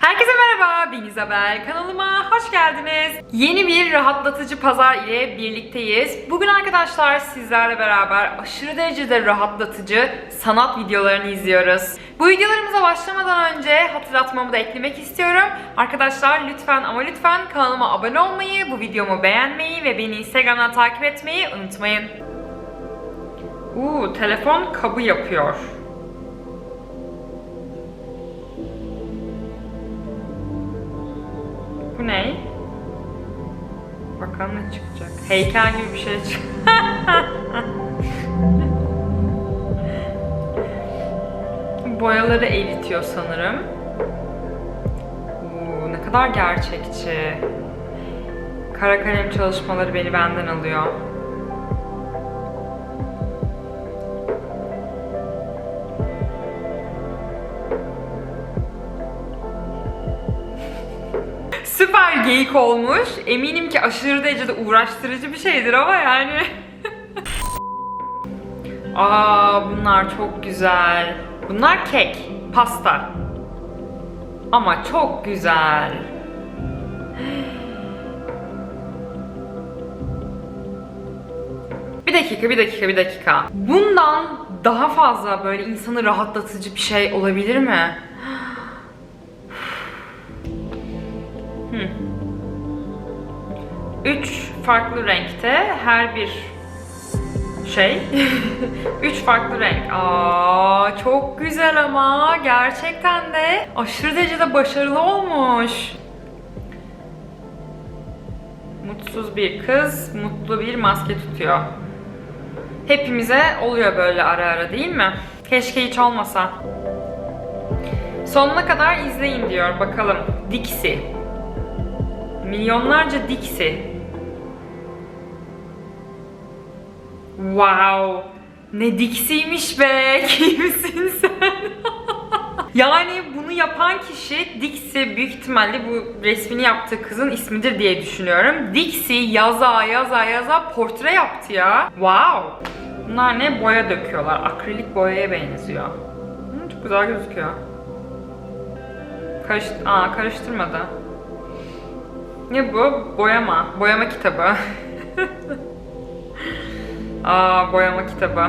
Herkese merhaba, ben İzabel. Kanalıma hoş geldiniz. Yeni bir rahatlatıcı pazar ile birlikteyiz. Bugün arkadaşlar sizlerle beraber aşırı derecede rahatlatıcı sanat videolarını izliyoruz. Bu videolarımıza başlamadan önce hatırlatmamı da eklemek istiyorum. Arkadaşlar lütfen ama lütfen kanalıma abone olmayı, bu videomu beğenmeyi ve beni Instagram'dan takip etmeyi unutmayın. Uuu, telefon kabı yapıyor. Ne? Bakalım ne çıkacak. Heykel gibi bir şey çık. Boyaları eritiyor sanırım. Oo, ne kadar gerçekçi. Kara kalem çalışmaları beni benden alıyor. Süper geyik olmuş. Eminim ki aşırı derecede uğraştırıcı bir şeydir ama yani. Aa bunlar çok güzel. Bunlar kek, pasta. Ama çok güzel. Bir dakika, bir dakika, bir dakika. Bundan daha fazla böyle insanı rahatlatıcı bir şey olabilir mi? 3 farklı renkte her bir şey. Üç farklı renk. Aa, çok güzel ama gerçekten de aşırı derecede başarılı olmuş. Mutsuz bir kız mutlu bir maske tutuyor. Hepimize oluyor böyle ara ara değil mi? Keşke hiç olmasa. Sonuna kadar izleyin diyor bakalım. Dixie. Milyonlarca Dixie. Wow. Ne Dixie'ymiş be. Kimsin sen? yani bunu yapan kişi Dixie büyük ihtimalle bu resmini yaptığı kızın ismidir diye düşünüyorum. Dixie yaza yaza yaza portre yaptı ya. Wow. Bunlar ne? Boya döküyorlar. Akrilik boyaya benziyor. Hı, çok güzel gözüküyor. Karış Aa, karıştırmadı. Ne bu? Boyama. Boyama kitabı. Aa, boyama kitabı.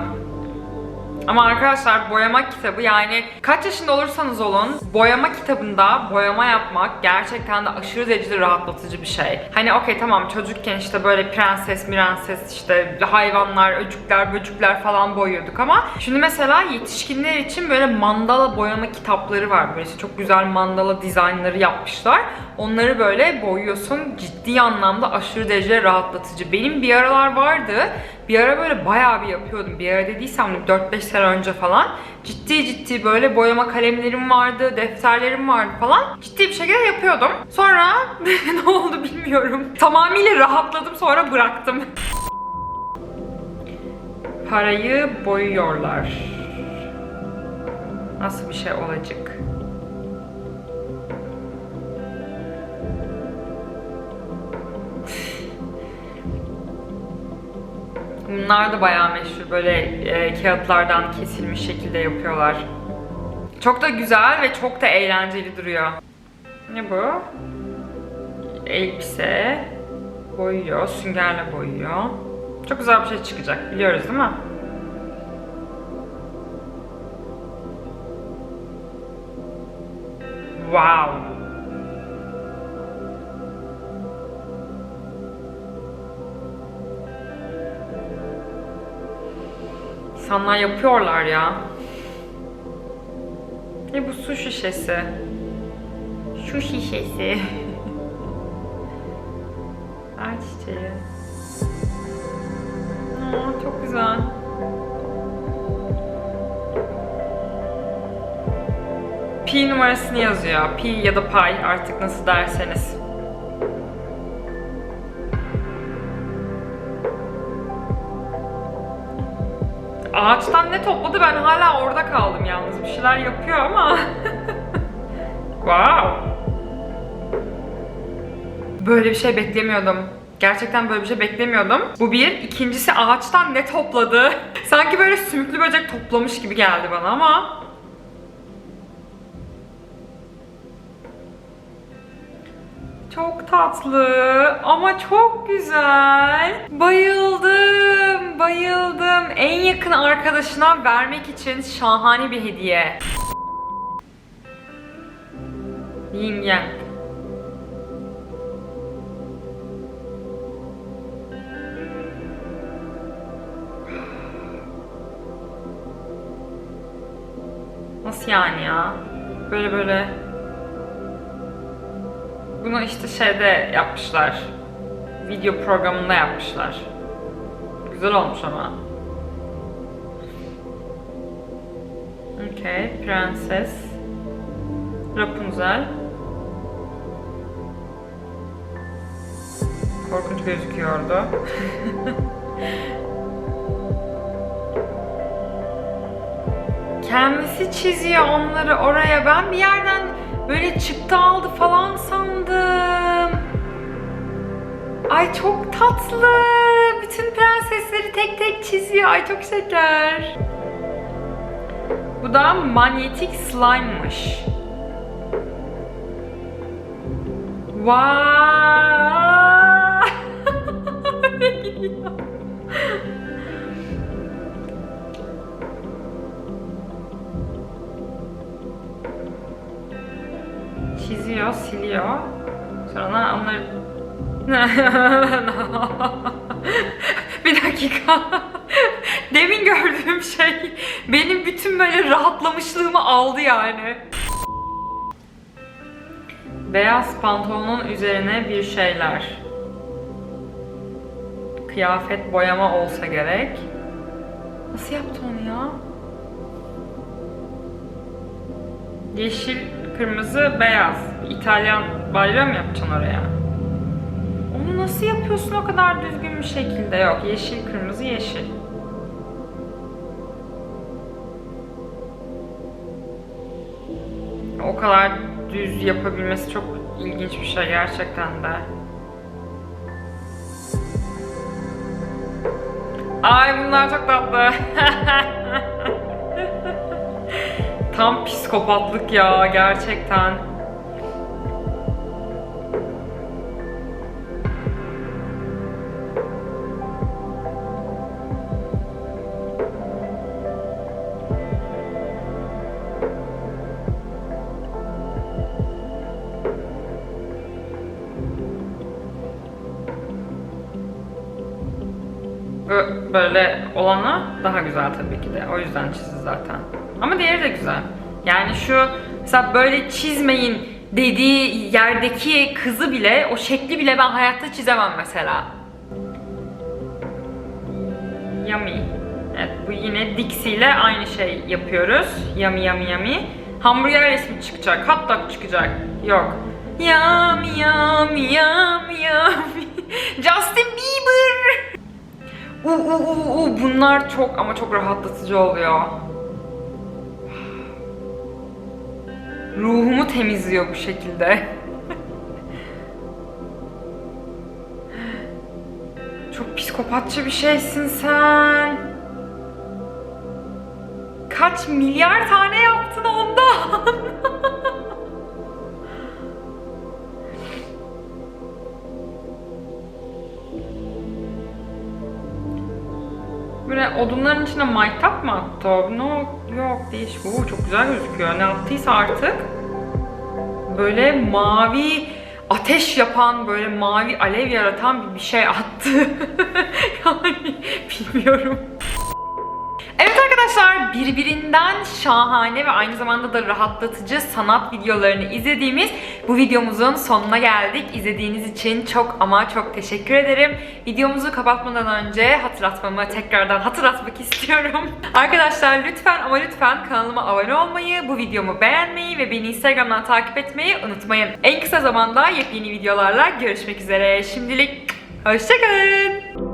Ama arkadaşlar boyama kitabı yani kaç yaşında olursanız olun boyama kitabında boyama yapmak gerçekten de aşırı derecede rahatlatıcı bir şey. Hani okey tamam çocukken işte böyle prenses, mirenses işte hayvanlar, öcükler, böcükler falan boyuyorduk ama şimdi mesela yetişkinler için böyle mandala boyama kitapları var. Böyle işte çok güzel mandala dizaynları yapmışlar. Onları böyle boyuyorsun. Ciddi anlamda aşırı derece rahatlatıcı. Benim bir aralar vardı. Bir ara böyle bayağı bir yapıyordum. Bir ara dediysem 4-5 sene önce falan. Ciddi ciddi böyle boyama kalemlerim vardı, defterlerim vardı falan. Ciddi bir şekilde yapıyordum. Sonra ne oldu bilmiyorum. Tamamıyla rahatladım sonra bıraktım. Parayı boyuyorlar. Nasıl bir şey olacak? Bunlar da bayağı meşhur. Böyle e, kağıtlardan kesilmiş şekilde yapıyorlar. Çok da güzel ve çok da eğlenceli duruyor. Ne bu? Elbise. Boyuyor. Süngerle boyuyor. Çok güzel bir şey çıkacak. Biliyoruz değil mi? Wow. İnsanlar yapıyorlar ya. Ne bu su şişesi? Şu şişesi. Ay çiçeği. Aa, çok güzel. Pi numarasını yazıyor. Pi ya da pay artık nasıl derseniz. Ağaçtan ne topladı ben hala orada kaldım yalnız. Bir şeyler yapıyor ama. wow. Böyle bir şey beklemiyordum. Gerçekten böyle bir şey beklemiyordum. Bu bir. İkincisi ağaçtan ne topladı? Sanki böyle sümüklü böcek toplamış gibi geldi bana ama. Çok tatlı ama çok güzel. Bayıldım, bayıldım. En yakın arkadaşına vermek için şahane bir hediye. Yin Yang. Nasıl yani ya? Böyle böyle. Bunu işte şeyde yapmışlar. Video programında yapmışlar. Güzel olmuş ama. Okay, prenses. Rapunzel. Korkunç gözüküyordu. Kendisi çiziyor onları oraya. Ben bir yerden böyle çıktı aldı falan sandım. Ay çok tatlı. Bütün prensesleri tek tek çiziyor. Ay çok şeker. Bu da manyetik slime'mış. Vay! çiziyor, siliyor. Sonra onları... bir dakika. Demin gördüğüm şey benim bütün böyle rahatlamışlığımı aldı yani. Beyaz pantolonun üzerine bir şeyler. Kıyafet boyama olsa gerek. Nasıl yaptı onu ya? Yeşil, kırmızı, beyaz. İtalyan bayrağı mı yapacaksın oraya? Nasıl yapıyorsun o kadar düzgün bir şekilde? Yok, yeşil, kırmızı, yeşil. O kadar düz yapabilmesi çok ilginç bir şey gerçekten de. Ay bunlar çok tatlı. Tam psikopatlık ya gerçekten. Böyle olana daha güzel tabii ki de. O yüzden çizdi zaten. Ama diğeri de güzel. Yani şu mesela böyle çizmeyin dediği yerdeki kızı bile, o şekli bile ben hayatta çizemem mesela. Yummy. Evet bu yine Dixie ile aynı şey yapıyoruz. Yummy yummy yummy. Hamburger resmi çıkacak, hot dog çıkacak. Yok. Yummy yummy yummy yummy. Justin Bieber. U u u u bunlar çok ama çok rahatlatıcı oluyor. Ruhumu temizliyor bu şekilde. Çok psikopatça bir şeysin sen. Kaç milyar tane yaptın içine maytap mı attı? No, yok değişik. Oo, çok güzel gözüküyor. Ne attıysa artık. Böyle mavi ateş yapan, böyle mavi alev yaratan bir şey attı. yani bilmiyorum. Evet arkadaşlar birbirinden şahane ve aynı zamanda da rahatlatıcı sanat videolarını izlediğimiz bu videomuzun sonuna geldik. İzlediğiniz için çok ama çok teşekkür ederim. Videomuzu kapatmadan önce hatırlatmamı tekrardan hatırlatmak istiyorum. Arkadaşlar lütfen ama lütfen kanalıma abone olmayı, bu videomu beğenmeyi ve beni Instagram'dan takip etmeyi unutmayın. En kısa zamanda yepyeni videolarla görüşmek üzere. Şimdilik hoşçakalın.